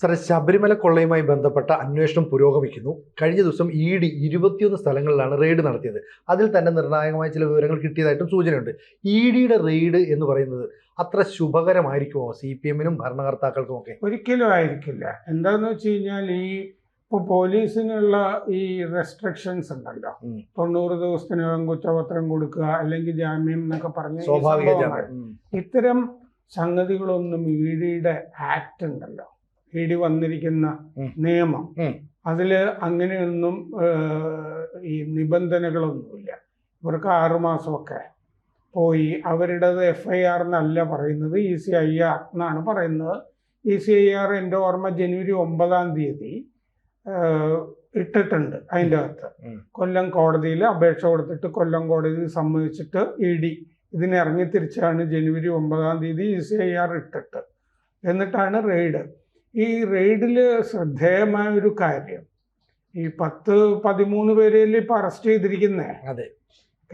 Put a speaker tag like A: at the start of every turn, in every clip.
A: സാറേ ശബരിമല കൊള്ളയുമായി ബന്ധപ്പെട്ട അന്വേഷണം പുരോഗമിക്കുന്നു. കഴിഞ്ഞ ദിവസം ഇ ഡി ഇരുപത്തിയൊന്ന് സ്ഥലങ്ങളിലാണ് റെയ്ഡ് നടത്തിയത്. അതിൽ തന്നെ നിർണായകമായ ചില വിവരങ്ങൾ കിട്ടിയതായിട്ടും സൂചനയുണ്ട്. ഇ ഡിയുടെ റെയ്ഡ് എന്ന് പറയുന്നത് അത്ര ശുഭകരമായിരിക്കുമോ? സി പി എമ്മിനും ഭരണകർത്താക്കൾക്കും ഒക്കെ
B: ഒരിക്കലും ആയിരിക്കില്ല. എന്താന്ന് വെച്ച് കഴിഞ്ഞാൽ ഈ ഇപ്പോൾ പോലീസിനുള്ള ഈ റെസ്ട്രിക്ഷൻസ് ഉണ്ടല്ലോ. തൊണ്ണൂറ് ദിവസത്തിനകം കുറ്റപത്രം കൊടുക്കുക അല്ലെങ്കിൽ ജാമ്യം എന്നൊക്കെ പറഞ്ഞ
A: സ്വാഭാവിക.
B: ഇത്തരം സംഗതികളൊന്നും ഇ ഡിയുടെ ആക്ട് ഉണ്ടല്ലോ. ഇ ഡി വന്നിരിക്കുന്ന നിയമം.
A: അതിൽ
B: അതിൽ അങ്ങനെയൊന്നും ഈ നിബന്ധനകളൊന്നുമില്ല. ഇവർക്ക് ആറുമാസമൊക്കെ പോയി. അവരുടേത് എഫ് ഐ ആർ എന്നല്ല പറയുന്നത് ഇ സി ഐ ആർ എന്നാണ് പറയുന്നത്. ഇ സി ഐ ആർ എന്റെ ഓർമ്മ ജനുവരി ഒമ്പതാം തീയതി ഇട്ടിട്ടുണ്ട് അതിന്റെ അകത്ത്. കൊല്ലം കോടതിയിൽ അപേക്ഷ കൊടുത്തിട്ട് കൊല്ലം കോടതി സമ്മതിച്ചിട്ട് ഇ ഡി ഇതിനിറങ്ങി തിരിച്ചാണ് ജനുവരി ഒമ്പതാം തീയതി ഇ സി ഐ ആർ ഇട്ടിട്ട്. എന്നിട്ടാണ് റെയ്ഡ്. ഈ റെയ്ഡിൽ ശ്രദ്ധേയമായ ഒരു കാര്യം. ഈ പത്ത് പതിമൂന്ന് പേരിൽ ഇപ്പം അറസ്റ്റ് ചെയ്തിരിക്കുന്നേ?
A: അതെ.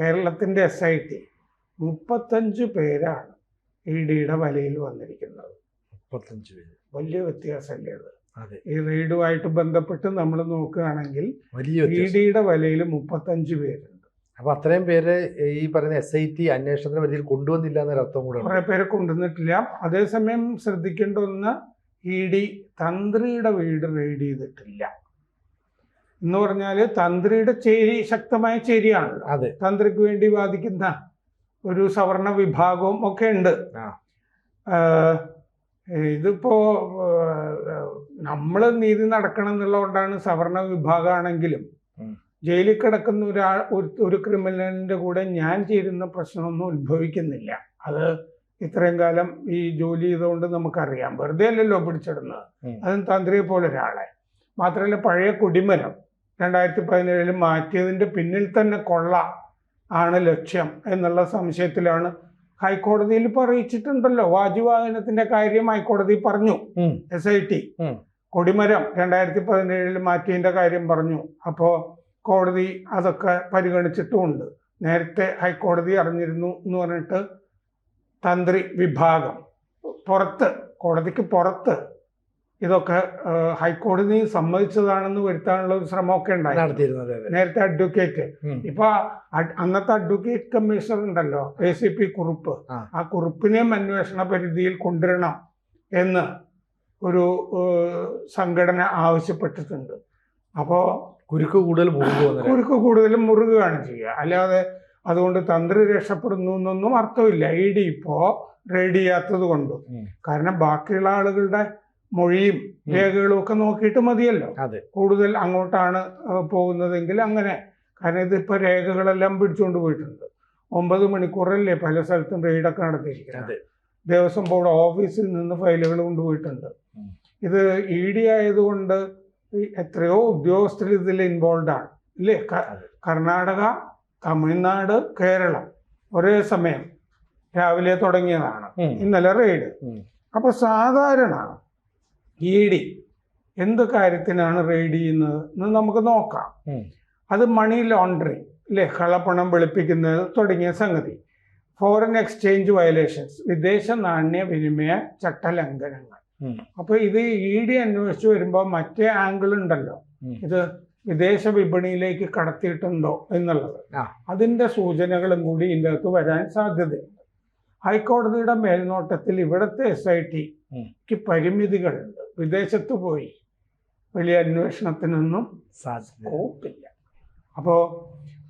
B: കേരളത്തിന്റെ എസ് ഐ ടി മുപ്പത്തഞ്ച് പേരാണ് ഇ ഡിയുടെ വലയിൽ വന്നിരിക്കുന്നത്.
A: മുപ്പത്തഞ്ച് പേര്.
B: വലിയ വ്യത്യാസമല്ലേ അത്? ഈ റെയ്ഡുമായിട്ട് ബന്ധപ്പെട്ട് നമ്മൾ നോക്കുകയാണെങ്കിൽ
A: വലിയ
B: ഇ ഡിയുടെ വലയിൽ മുപ്പത്തഞ്ച് പേരുണ്ട്.
A: അപ്പൊ അത്രയും പേര് ഈ പറയുന്ന എസ് ഐ ടി അന്വേഷണത്തിന് പരിധിയിൽ കൊണ്ടുവന്നില്ല എന്നൊരർത്ഥം കൂടെ.
B: കുറെ പേരെ കൊണ്ടുവന്നിട്ടില്ല. അതേസമയം ശ്രദ്ധിക്കേണ്ട ഒന്ന് ഇ ഡി തന്ത്രിയുടെ വീട് റെയ്ഡ് ചെയ്തിട്ടില്ല. എന്ന് പറഞ്ഞാൽ തന്ത്രിയുടെ ചേരി ശക്തമായ ചേരിയാണ്.
A: അതെ.
B: തന്ത്രിക്ക് വേണ്ടി വാദിക്കുന്ന ഒരു സവർണ വിഭാഗവും ഒക്കെ ഉണ്ട്. ഇതിപ്പോ നമ്മൾ നീതി നടക്കണം എന്നുള്ളതുകൊണ്ടാണ് സവർണ വിഭാഗമാണെങ്കിലും ജയിലിൽ കിടക്കുന്ന ഒരാൾ ഒരു ഒരു ക്രിമിനലിന്റെ കൂടെ ഞാൻ ചേരുന്ന പ്രശ്നമൊന്നും ഉത്ഭവിക്കുന്നില്ല. അത് ഇത്രയും കാലം ഈ ജോലി ചെയ്തുകൊണ്ട് നമുക്കറിയാം. വെറുതെ അല്ലല്ലോ പിടിച്ചിടുന്നത്. അതും തന്ത്രിയെ പോലെ ഒരാളെ. മാത്രമല്ല പഴയ കൊടിമരം രണ്ടായിരത്തി പതിനേഴിൽ മാറ്റിയതിന്റെ പിന്നിൽ തന്നെ കൊള്ള ആണ് ലക്ഷ്യം എന്നുള്ള സംശയത്തിലാണ് ഹൈക്കോടതിയിൽ ഇപ്പോൾ അറിയിച്ചിട്ടുണ്ടല്ലോ. വാജുവാഹനത്തിന്റെ കാര്യം ഹൈക്കോടതി പറഞ്ഞു. എസ് ഐ ടി കൊടിമരം രണ്ടായിരത്തി പതിനേഴിൽ മാറ്റിയതിന്റെ കാര്യം പറഞ്ഞു. അപ്പോൾ കോടതി അതൊക്കെ പരിഗണിച്ചിട്ടുമുണ്ട്. നേരത്തെ ഹൈക്കോടതി അറിഞ്ഞിരുന്നു എന്ന് പറഞ്ഞിട്ട് തന്ത്രി വിഭാഗം. പുറത്ത് കോടതിക്ക് പുറത്ത് ഇതൊക്കെ ഹൈക്കോടതി സമ്മതിച്ചതാണെന്ന് വരുത്താനുള്ള ഒരു ശ്രമമൊക്കെ ഉണ്ടായി. നേരത്തെ അഡ്വക്കേറ്റ്. ഇപ്പൊ അന്നത്തെ അഡ്വക്കേറ്റ് കമ്മീഷണർ ഉണ്ടല്ലോ എ സി പി കുറുപ്പ്.
A: ആ.
B: കുറിപ്പിനെയും അന്വേഷണ പരിധിയിൽ കൊണ്ടുവരണം എന്ന് ഒരു സംഘടന ആവശ്യപ്പെട്ടിട്ടുണ്ട്. അപ്പോ
A: കുരുക്ക് കൂടുതൽ
B: കുരുക്ക് കൂടുതലും മുറുകുകയാണ് ചെയ്യുക. അല്ലാതെ അതുകൊണ്ട് തന്ത്രി രക്ഷപ്പെടുന്നു എന്നൊന്നും അർത്ഥമില്ല. ഇ ഡി ഇപ്പോ റെഡി ചെയ്യാത്തത് കൊണ്ടും. കാരണം ബാക്കിയുള്ള ആളുകളുടെ മൊഴിയും. രേഖകളും ഒക്കെ നോക്കിയിട്ട് മതിയല്ലോ. കൂടുതൽ അങ്ങോട്ടാണ് പോകുന്നതെങ്കിൽ അങ്ങനെ. കാരണം ഇതിപ്പോൾ രേഖകളെല്ലാം പിടിച്ചുകൊണ്ട് പോയിട്ടുണ്ട്. ഒമ്പത് മണിക്കൂറല്ലേ പല സ്ഥലത്തും റെയ്ഡൊക്കെ നടത്തിയിരിക്കുന്നത്. ദേവസ്വം ബോർഡ് ഓഫീസിൽ നിന്ന് ഫയലുകൾ കൊണ്ടുപോയിട്ടുണ്ട്. ഇത് ഇ ഡി ആയതുകൊണ്ട് എത്രയോ ഉദ്യോഗസ്ഥർ ഇതിൽ ഇൻവോൾവ് ആണ്. ഇല്ലേ? കർണാടക തമിഴ്നാട് കേരളം ഒരേ സമയം രാവിലെ തുടങ്ങിയതാണ്. ഇന്നലെ റെയ്ഡ്.
A: അപ്പൊ
B: അപ്പോൾ സാധാരണ ഇ ഡി എന്ത് കാര്യത്തിനാണ് റെയ്ഡ് ചെയ്യുന്നത് എന്ന് നമുക്ക് നോക്കാം. അത് മണി ലോണ്ടറിങ് അല്ലേ കള്ളപ്പണം വെളുപ്പിക്കുന്നത് തുടങ്ങിയ സംഗതി. ഫോറിൻ എക്സ്ചേഞ്ച് വയലേഷൻസ് വിദേശ നാണ്യ വിനിമയ ചട്ടലംഘനങ്ങൾ.
A: ലംഘനങ്ങൾ
B: അപ്പോൾ ഇത് ഇ ഡി അന്വേഷിച്ച് വരുമ്പോൾ മറ്റേ ആംഗിൾ ഉണ്ടല്ലോ. ഇത് വിദേശ വിപണിയിലേക്ക് കടത്തിയിട്ടുണ്ടോ എന്നുള്ളത്. അതിന്റെ സൂചനകളും കൂടി ഇതിന്റെ അകത്ത് വരാൻ സാധ്യതയുണ്ട്. ഹൈക്കോടതിയുടെ മേൽനോട്ടത്തിൽ ഇവിടുത്തെ എസ് ഐ. ടിക്ക് പരിമിതികളുണ്ട്. വിദേശത്ത് പോയി വലിയ അന്വേഷണത്തിനൊന്നും സ്കോപ്പില്ല. അപ്പോൾ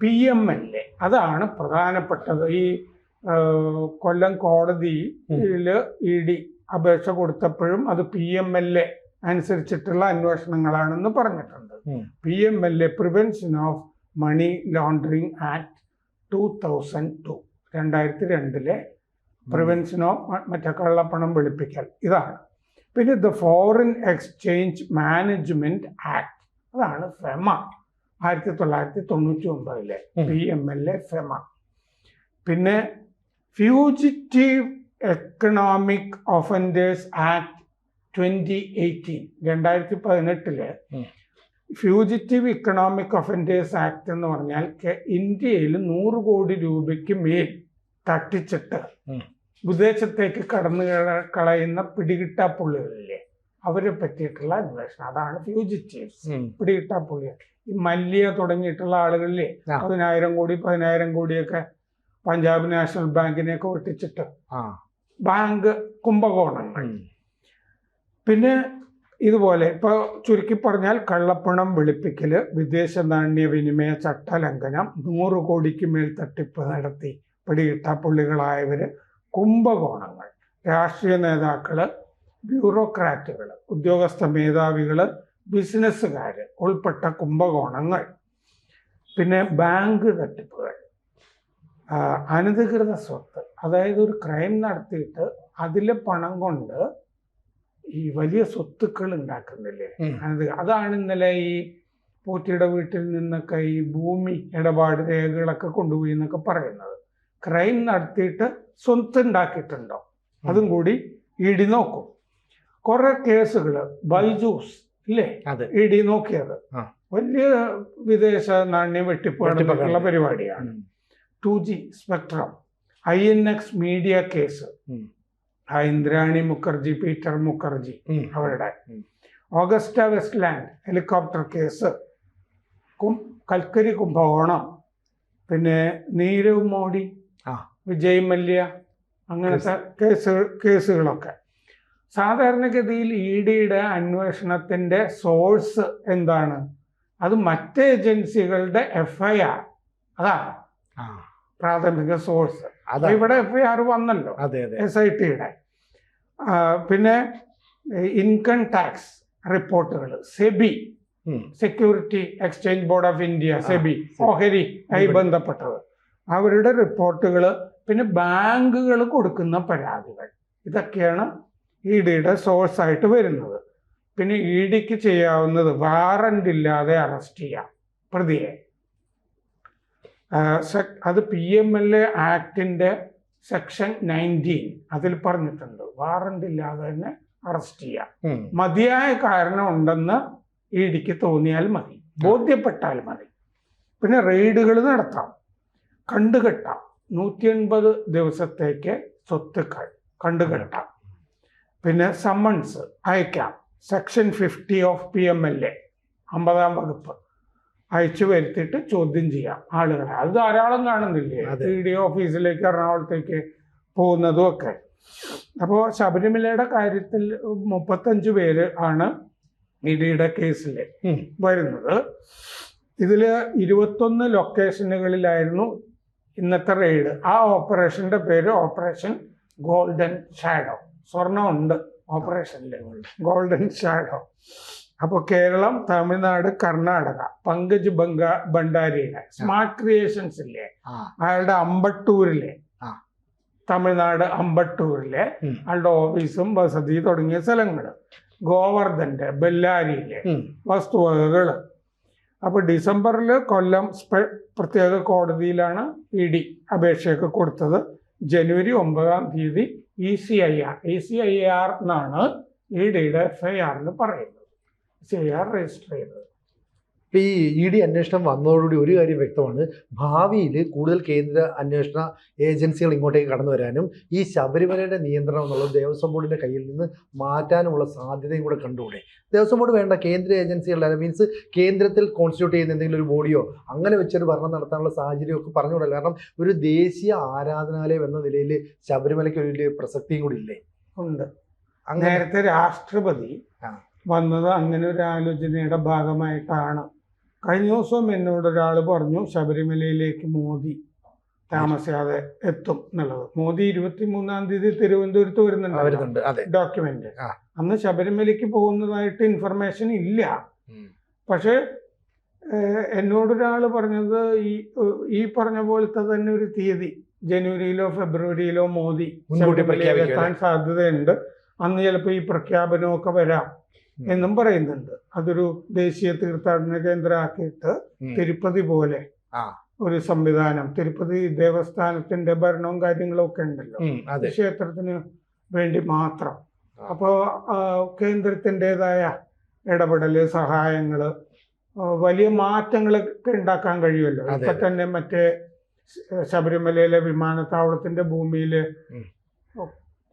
B: പി എം എൽ എ അതാണ് പ്രധാനപ്പെട്ടത്. ഈ കൊല്ലം കോടതിയിൽ ഇ ഡി അപേക്ഷ കൊടുത്തപ്പോഴും അത് പി എം എൽ എ അനുസരിച്ചിട്ടുള്ള അന്വേഷണങ്ങളാണെന്ന് പറഞ്ഞിട്ടുണ്ട്. P M L A prevention of money laundering act two thousand two രണ്ടായിരത്തി രണ്ടിലെ പ്രിവെൻഷൻ ഓഫ് മറ്റേ കള്ളപ്പണം വെളുപ്പിക്കൽ. ഇതാണ്. പിന്നെ the foreign exchange management act അതാണ് ഫെമ ആയിരത്തി തൊള്ളായിരത്തി തൊണ്ണൂറ്റി ഒമ്പതിലെ P M L A FEMA പിന്നെ fugitive economic offenders act twenty eighteen രണ്ടായിരത്തി
A: പതിനെട്ടിൽ
B: ഫ്യൂജിറ്റീവ് ഇക്കണോമിക് ഒഫൻഡേഴ്സ് ആക്ട് എന്ന് പറഞ്ഞാൽ ഇന്ത്യയിൽ നൂറ് കോടി രൂപയ്ക്ക് മേൽ തട്ടിച്ചിട്ട്. വിദേശത്തേക്ക് കടന്നു കളയുന്ന പിടികിട്ടാപ്പുള്ളികളില്ലേ അവരെ പറ്റിയിട്ടുള്ള അന്വേഷണം അതാണ് ഫ്യൂജിറ്റീവ്സ്
A: ഉം.
B: പിടികിട്ടാ പുള്ളികൾ ഈ മല്യ തുടങ്ങിയിട്ടുള്ള ആളുകളിലെ. പതിനായിരം കോടി പതിനായിരം കോടിയൊക്കെ പഞ്ചാബ് നാഷണൽ ബാങ്കിനെയൊക്കെ ഒട്ടിച്ചിട്ട്
A: ആ
B: ബാങ്ക് കുംഭകോണങ്ങൾ. പിന്നെ ഇതുപോലെ ഇപ്പൊ ചുരുക്കി പറഞ്ഞാൽ കള്ളപ്പണം വെളുപ്പിക്കൽ വിദേശ നാണ്യ വിനിമയ ചട്ടലംഘനം നൂറ് കോടിക്ക് മേൽ തട്ടിപ്പ് നടത്തി പിടികിട്ടാപ്പുള്ളികളായവര് കുംഭകോണങ്ങൾ രാഷ്ട്രീയ നേതാക്കൾ ബ്യൂറോക്രാറ്റുകൾ ഉദ്യോഗസ്ഥ മേധാവികൾ ബിസിനസ്സുകാർ ഉൾപ്പെട്ട കുംഭകോണങ്ങൾ. പിന്നെ ബാങ്ക് തട്ടിപ്പുകൾ. അനധികൃത സ്വത്ത് അതായത് ഒരു ക്രൈം നടത്തിയിട്ട് അതിലെ പണം കൊണ്ട് ഈ വലിയ സ്വത്തുക്കൾ ഉണ്ടാക്കുന്നില്ലേ? അത് അതാണ് ഇന്നലെ ഈ പോറ്റിയുടെ വീട്ടിൽ നിന്നൊക്കെ ഈ ഭൂമി ഇടപാട് രേഖകളൊക്കെ കൊണ്ടുപോയി എന്നൊക്കെ പറയുന്നത്. ക്രൈം നടത്തിയിട്ട് സ്വത്ത് ഉണ്ടാക്കിയിട്ടുണ്ടോ? അതും കൂടി ഇടി നോക്കും. കുറെ കേസുകൾ ബൈജൂസ്
A: അല്ലേ
B: ഇടി നോക്കിയത്. വലിയ വിദേശ നാണ്യം
A: വെട്ടിപ്പാടുള്ള.
B: പരിപാടിയാണ്. Two G spectrum I N X media case. ആ ഇന്ദ്രാണി മുഖർജി പീറ്റർ മുഖർജി അവരുടെ. ഓഗസ്റ്റ വെസ്റ്റ്ലാൻഡ് ഹെലികോപ്റ്റർ കേസ് കും കൽക്കരി കുംഭകോണം പിന്നെ നീരവ് മോഡി. വിജയ് മല്യ അങ്ങനത്തെ കേസ്. കേസുകളൊക്കെ. സാധാരണഗതിയിൽ ഇ ഡിയുടെ അന്വേഷണത്തിന്റെ സോഴ്സ് എന്താണ്? അത് മറ്റ് ഏജൻസികളുടെ എഫ് ഐ ആർ അതാണ് പ്രാഥമിക സോഴ്സ്. ഇവിടെ എഫ് ഐ ആർ വന്നല്ലോ എസ് ഐ ടിയുടെ പിന്നെ ഇൻകം ടാക്സ് റിപ്പോർട്ടുകൾ SEBI security exchange board of India SEBI. ഓഹരി ആയി. ബന്ധപ്പെട്ടത്. അവരുടെ റിപ്പോർട്ടുകൾ പിന്നെ ബാങ്കുകൾ കൊടുക്കുന്ന പരാതികൾ. ഇതൊക്കെയാണ് ഇ ഡിയുടെ സോഴ്സ് ആയിട്ട് വരുന്നത്. പിന്നെ ഇ ഡിക്ക് ചെയ്യാവുന്നത് വാറന്റ് ഇല്ലാതെ അറസ്റ്റ് ചെയ്യാം പ്രതിയെ. അത് പി എം എൽ എ ആക്ടിന്റെ സെക്ഷൻ നയന്റീൻ അതിൽ പറഞ്ഞിട്ടുണ്ട്. വാറണ്ട് ഇല്ലാതെ തന്നെ അറസ്റ്റ് ചെയ്യാം. മതിയായ കാരണം ഉണ്ടെന്ന് ഇടിക്ക് തോന്നിയാൽ മതി. ബോധ്യപ്പെട്ടാൽ മതി. പിന്നെ റെയ്ഡുകൾ നടത്താം. കണ്ടുകെട്ടാം. നൂറ്റി എൺപത് ദിവസത്തേക്ക് സ്വത്തുക്കൾ കണ്ടുകെട്ടാം. പിന്നെ സമ്മൺസ് അയക്കാം. Section fifty of P M L A അമ്പതാം വകുപ്പ്. അയച്ചു വരുത്തിയിട്ട് ചോദ്യം ചെയ്യാം ആളുകളെ. അത് ധാരാളം കാണുന്നില്ലേ. ഇ ഡി ഓഫീസിലേക്ക് എറണാകുളത്തേക്ക് പോകുന്നതും ഒക്കെ അപ്പോൾ ശബരിമലയുടെ കാര്യത്തിൽ മുപ്പത്തഞ്ച് പേര് ആണ് ഇ ഡിയുടെ കേസിൽ വരുന്നത്. ഇതിൽ ഇരുപത്തൊന്ന് ലൊക്കേഷനുകളിലായിരുന്നു ഇന്നത്തെ റെയ്ഡ്. ആ ഓപ്പറേഷന്റെ പേര് ഓപ്പറേഷൻ ഗോൾഡൻ ഷാഡോ. സ്വർണമുണ്ട് ഉണ്ട് ഓപ്പറേഷനിൽ ഗോൾഡൻ ഷാഡോ. അപ്പോൾ കേരളം തമിഴ്നാട് കർണാടക പങ്കജ് ബംഗ ഭണ്ഡാരിയുടെ സ്മാർട്ട് ക്രിയേഷൻസ് ഇല്ലേ? അയാളുടെ അമ്പട്ടൂരിലെ. തമിഴ്നാട് അമ്പട്ടൂരിലെ. അയാളുടെ ഓഫീസും വസതി തുടങ്ങിയ സ്ഥലങ്ങൾ ഗോവർദ്ധന്റെ ബെല്ലാരിയിലെ വസ്തുവകകൾ അപ്പൊ ഡിസംബറിൽ കൊല്ലം പ്രത്യേക കോടതിയിലാണ് ഇ ഡി അപേക്ഷയൊക്കെ കൊടുത്തത്. ജനുവരി ഒമ്പതാം തീയതി E C I R. E C I R എന്നാണ് ഇ ഡിയുടെ എഫ് ഐ ആറിൽ പറയുന്നത്. സി ഐ ആർ രജിസ്റ്റർ ചെയ്തത്
A: ഇപ്പൊ ഈ ഇ ഡി അന്വേഷണം വന്നതോടുകൂടി ഒരു കാര്യം വ്യക്തമാണ്. ഭാവിയിൽ കൂടുതൽ കേന്ദ്ര അന്വേഷണ ഏജൻസികൾ ഇങ്ങോട്ടേക്ക് കടന്നു വരാനും ഈ ശബരിമലയുടെ നിയന്ത്രണം എന്നുള്ളത് ദേവസ്വം ബോർഡിന്റെ കയ്യിൽ നിന്ന് മാറ്റാനുമുള്ള സാധ്യതയും കൂടെ കണ്ടുകൂടെ? ദേവസ്വം ബോർഡ് വേണ്ട കേന്ദ്ര ഏജൻസികളുടെ മീൻസ് കേന്ദ്രത്തിൽ കോൺസ്റ്റിറ്റ്യൂട്ട് ചെയ്യുന്ന എന്തെങ്കിലും ഒരു ബോഡിയോ അങ്ങനെ വെച്ചൊരു ഭരണം നടത്താനുള്ള സാഹചര്യമൊക്കെ ഒക്കെ കാരണം ഒരു ദേശീയ ആരാധനാലയം എന്ന നിലയിൽ ശബരിമലയ്ക്ക് ഒരു വലിയ പ്രസക്തിയും കൂടി ഇല്ലേ?
B: ഉണ്ട്.
A: അങ്ങനത്തെ
B: നേരത്തെ രാഷ്ട്രപതി
A: ആ.
B: വന്നത് അങ്ങനെ ഒരു ആലോചനയുടെ ഭാഗമായിട്ടാണ്. കഴിഞ്ഞ ദിവസം എന്നോട് ഒരാൾ പറഞ്ഞു ശബരിമലയിലേക്ക് മോദി താമസിയാതെ എത്തും എന്നുള്ളത്. മോദി ഇരുപത്തി മൂന്നാം തീയതി തിരുവനന്തപുരത്ത് വരുന്നുണ്ട് ഡോക്യുമെന്റ്. അന്ന് ശബരിമലയ്ക്ക് പോകുന്നതായിട്ട് ഇൻഫർമേഷൻ ഇല്ല. പക്ഷെ എന്നോടൊരാൾ പറഞ്ഞത് ഈ ഈ പറഞ്ഞ പോലത്തെ തന്നെ ഒരു തീയതി ജനുവരിയിലോ ഫെബ്രുവരിയിലോ മോദി എത്താൻ സാധ്യതയുണ്ട്. അന്ന് ചിലപ്പോൾ ഈ പ്രഖ്യാപനമൊക്കെ വരാം. എന്നും പറയുന്നുണ്ട്. അതൊരു ദേശീയ തീർത്ഥാടന കേന്ദ്രമാക്കിയിട്ട്. തിരുപ്പതി പോലെ. ഒരു സംവിധാനം തിരുപ്പതി ദേവസ്ഥാനത്തിന്റെ ഭരണവും കാര്യങ്ങളും ഒക്കെ ഉണ്ടല്ലോ. ക്ഷേത്രത്തിന് വേണ്ടി മാത്രം.
A: അപ്പോ
B: അപ്പോൾ കേന്ദ്രത്തിന്റെതായ ഇടപെടൽ സഹായങ്ങൾ വലിയ മാറ്റങ്ങളൊക്കെ ഉണ്ടാക്കാൻ കഴിയുമല്ലോ. ഇപ്പൊ തന്നെ മറ്റേ ശബരിമലയിലെ വിമാനത്താവളത്തിന്റെ ഭൂമിയിൽ.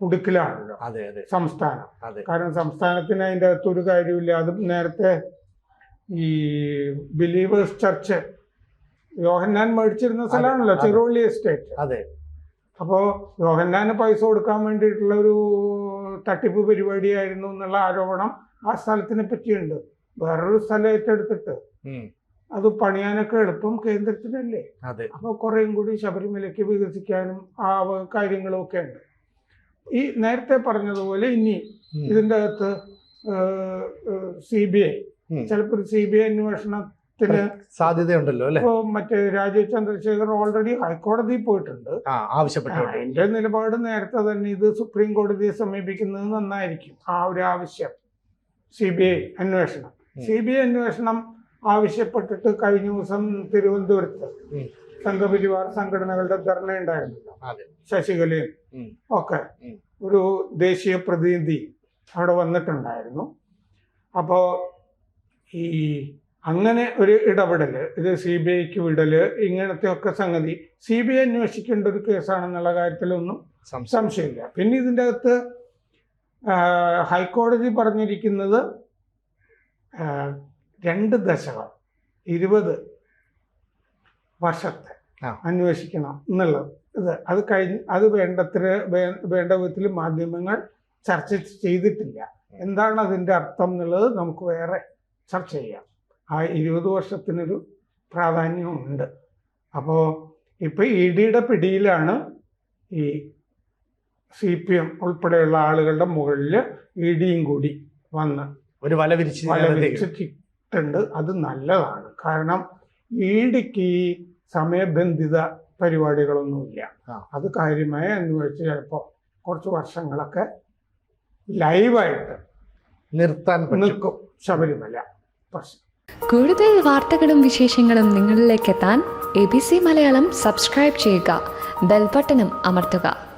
B: കുടുക്കിലാണല്ലോ
A: അതെ അതെ.
B: സംസ്ഥാനം.
A: അതെ.
B: കാരണം സംസ്ഥാനത്തിന് അതിന്റെ അകത്തൊരു കാര്യമില്ല അത് നേരത്തെ ഈ ബിലീവേഴ്സ് ചർച്ച് യോഹന്നാൻ മേടിച്ചിരുന്ന സ്ഥലമാണല്ലോ. ചെറുവള്ളി എസ്റ്റേറ്റ്
A: അതെ.
B: അപ്പോൾ യോഹന്നാന് പൈസ കൊടുക്കാൻ വേണ്ടിയിട്ടുള്ള ഒരു തട്ടിപ്പ് പരിപാടിയായിരുന്നു എന്നുള്ള ആരോപണം ആ സ്ഥലത്തിനെ പറ്റിയുണ്ട്. വേറൊരു സ്ഥലം ഏറ്റെടുത്തിട്ട്. അത് പണിയാനൊക്കെ എളുപ്പം കേന്ദ്രത്തിനല്ലേ.
A: അപ്പൊ
B: അപ്പോൾ കുറേയും കൂടി ശബരിമലയ്ക്ക് വികസിക്കാനും ആ കാര്യങ്ങളും ഒക്കെ ഉണ്ട് ഈ നേരത്തെ പറഞ്ഞതുപോലെ ഇനി
A: ഇതിന്റെ
B: ഇതിന്റെ അകത്ത് സി ബി ഐ. ചിലപ്പോൾ സി ബി ഐ അന്വേഷണത്തിന്
A: സാധ്യതയുണ്ടല്ലോ അല്ലെ?
B: ഇപ്പോ മറ്റേ രാജീവ് ചന്ദ്രശേഖർ ഓൾറെഡി ഹൈക്കോടതിയിൽ പോയിട്ടുണ്ട്.
A: ആവശ്യപ്പെട്ടു
B: എന്റെ നിലപാട് നേരത്തെ തന്നെ ഇത് സുപ്രീം കോടതിയെ സമീപിക്കുന്നത് നന്നായിരിക്കും ആ ഒരു ആവശ്യം. സി ബി ഐ അന്വേഷണം. സി ബി ഐ അന്വേഷണം ആവശ്യപ്പെട്ടിട്ട് കഴിഞ്ഞ ദിവസം തിരുവനന്തപുരത്ത്. സംഘപരിവാർ സംഘടനകളുടെ ധർണ ഉണ്ടായിരുന്നല്ലോ. ശശികലയും. ഒക്കെ ഒരു ദേശീയ പ്രതിനിധി അവിടെ വന്നിട്ടുണ്ടായിരുന്നു. അപ്പോൾ ഈ അങ്ങനെ ഒരു ഇടപെടൽ ഇത് സി ബി ഐക്ക് വിടൽ ഇങ്ങനത്തെ ഒക്കെ സംഗതി സി ബി ഐ അന്വേഷിക്കേണ്ട ഒരു കേസാണെന്നുള്ള കാര്യത്തിലൊന്നും
A: സംശയം.
B: സംശയമില്ല. പിന്നെ ഇതിന്റെ അകത്ത് ഹൈക്കോടതി പറഞ്ഞിരിക്കുന്നത് രണ്ട് ദശകം ഇരുപത് വർഷത്തെ. അന്വേഷിക്കണം എന്നുള്ളത്. ഇത് അത് കഴിഞ്ഞ് അത് വേണ്ടത്ര വേണ്ട വിധത്തിൽ മാധ്യമങ്ങൾ ചർച്ച ചെയ്തിട്ടില്ല. എന്താണ് അതിന്റെ അർത്ഥം എന്നുള്ളത് നമുക്ക് വേറെ ചർച്ച ചെയ്യാം. ആ ഇരുപത് വർഷത്തിനൊരു പ്രാധാന്യമുണ്ട്. അപ്പോൾ ഇപ്പോൾ ഇ ഡിയുടെ പിടിയിലാണ് ഈ സി പി എം ഉൾപ്പെടെയുള്ള ആളുകളുടെ മുകളിൽ ഇ ഡിയും കൂടി വന്ന്
A: ഒരു വല വിരിച്ച്
B: വല വിരിച്ചിട്ടുണ്ട് അത് നല്ലതാണ്. കാരണം ഇ ഡിക്ക് സമയബന്ധിത പരിപാടികളൊന്നുമില്ല. അത് കാര്യമായ അന്വേഷിച്ച് ചിലപ്പോൾ കുറച്ച് വർഷങ്ങളൊക്കെ ലൈവായിട്ട്
A: നിർത്താൻ
B: നിൽക്കും ശബരിമല. പ്രശ്നം
C: കൂടുതൽ വാർത്തകളും വിശേഷങ്ങളും നിങ്ങളിലേക്ക് എത്താൻ A B C Malayalam subscribe ചെയ്യുക. ബെൽബട്ടനും അമർത്തുക.